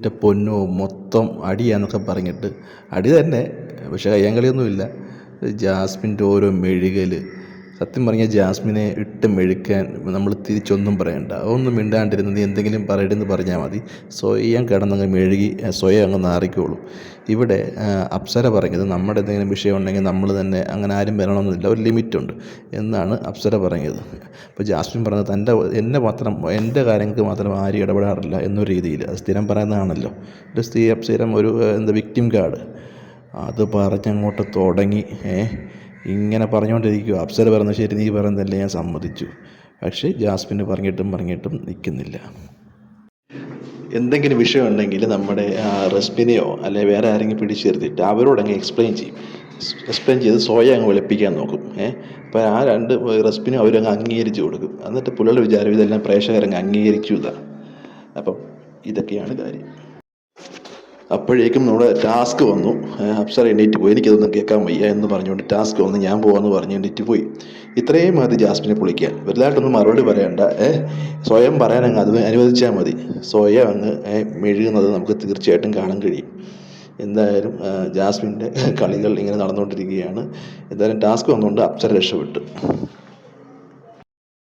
എന്റെ പൊന്നോ മൊത്തം അടിയാന്നൊക്കെ പറഞ്ഞിട്ട്. അടി തന്നെ പക്ഷേ കയ്യാങ്കളിയൊന്നുമില്ല. ജാസ്മിന്റെ ഓരോ മെഴുകൽ സത്യം പറഞ്ഞാൽ ജാസ്മിനെ ഇട്ട് മെഴുക്കാൻ നമ്മൾ തിരിച്ചൊന്നും പറയണ്ട. ഒന്നും മിണ്ടാണ്ടിരുന്ന് നീ എന്തെങ്കിലും പറയണമെന്ന് പറഞ്ഞാൽ മതി. സ്വയം കിടന്നങ്ങ് മെഴുകി സ്വയം അങ്ങ് നാറിക്കോളും. ഇവിടെ അപ്സര പറഞ്ഞത് നമ്മുടെ എന്തെങ്കിലും വിഷയം ഉണ്ടെങ്കിൽ നമ്മൾ തന്നെ അങ്ങനെ ആരും വരണമെന്നില്ല. ഒരു ലിമിറ്റുണ്ട് എന്നാണ് അപ്സര പറഞ്ഞത് അപ്പോൾ ജാസ്മിൻ പറഞ്ഞത് തന്റെ എന്നെ മാത്രം എന്റെ കാര്യങ്ങൾക്ക് മാത്രം ആരും ഇടപെടാറില്ല എന്നൊരു രീതിയിൽ. അത് സ്ഥിരം പറയുന്നതാണല്ലോ. ഒരു സ്ഥിരം സ്ഥിരം ഒരു എന്താ വിക്ടിം കാർഡ് അത് പറഞ്ഞങ്ങോട്ട് തുടങ്ങി ഏ ഇങ്ങനെ പറഞ്ഞുകൊണ്ടിരിക്കുക. അപ്സര പറഞ്ഞ ശരി നീ പറയുന്നതല്ലേ ഞാൻ സമ്മതിച്ചു. പക്ഷേ ജാസ്മിന് പറഞ്ഞിട്ടും പറഞ്ഞിട്ടും നിൽക്കുന്നില്ല. എന്തെങ്കിലും വിഷയം ഉണ്ടെങ്കിൽ നമ്മുടെ റെസ്പിനെയോ അല്ലെ വേറെ ആരെങ്കിലും പിടിച്ചു അവരോട് അങ്ങ് എക്സ്പ്ലെയിൻ ചെയ്യും. എക്സ്പ്ലെയിൻ ചെയ്ത് സ്വയം അങ്ങ് വെളുപ്പിക്കാൻ നോക്കും. ഏഹ് അപ്പോൾ ആ രണ്ട് റെസ്പിനും അവരങ്ങ് അംഗീകരിച്ച് കൊടുക്കും. എന്നിട്ട് പുള്ളിയുടെ വിചാരം ഇതെല്ലാം പ്രേക്ഷകരങ്ങ് അംഗീകരിച്ചു ഇതാണ് അപ്പം ഇതൊക്കെയാണ് കാര്യം. അപ്പോഴേക്കും നമ്മുടെ ടാസ്ക് വന്നു. അപ്സർ എണീറ്റ് പോയി. എനിക്കതൊന്നും കേൾക്കാൻ വയ്യ എന്ന് പറഞ്ഞുകൊണ്ട് ടാസ്ക് വന്ന് ഞാൻ പോകാമെന്ന് പറഞ്ഞ് എണീറ്റ് പോയി. ഇത്രയും മതി ജാസ്മിനെ പൊളിക്കാൻ. വലുതായിട്ടൊന്നും മറുപടി പറയണ്ട. സ്വയം പറയാൻ അങ്ങ് അത് അനുവദിച്ചാൽ മതി. സ്വയം അങ്ങ് മെഴുകുന്നത് നമുക്ക് തീർച്ചയായിട്ടും കാണാൻ കഴിയും. എന്തായാലും ജാസ്മിന്റെ കളികൾ ഇങ്ങനെ നടന്നുകൊണ്ടിരിക്കുകയാണ്. എന്തായാലും ടാസ്ക് വന്നുകൊണ്ട് അപ്സർ രക്ഷപ്പെട്ടു.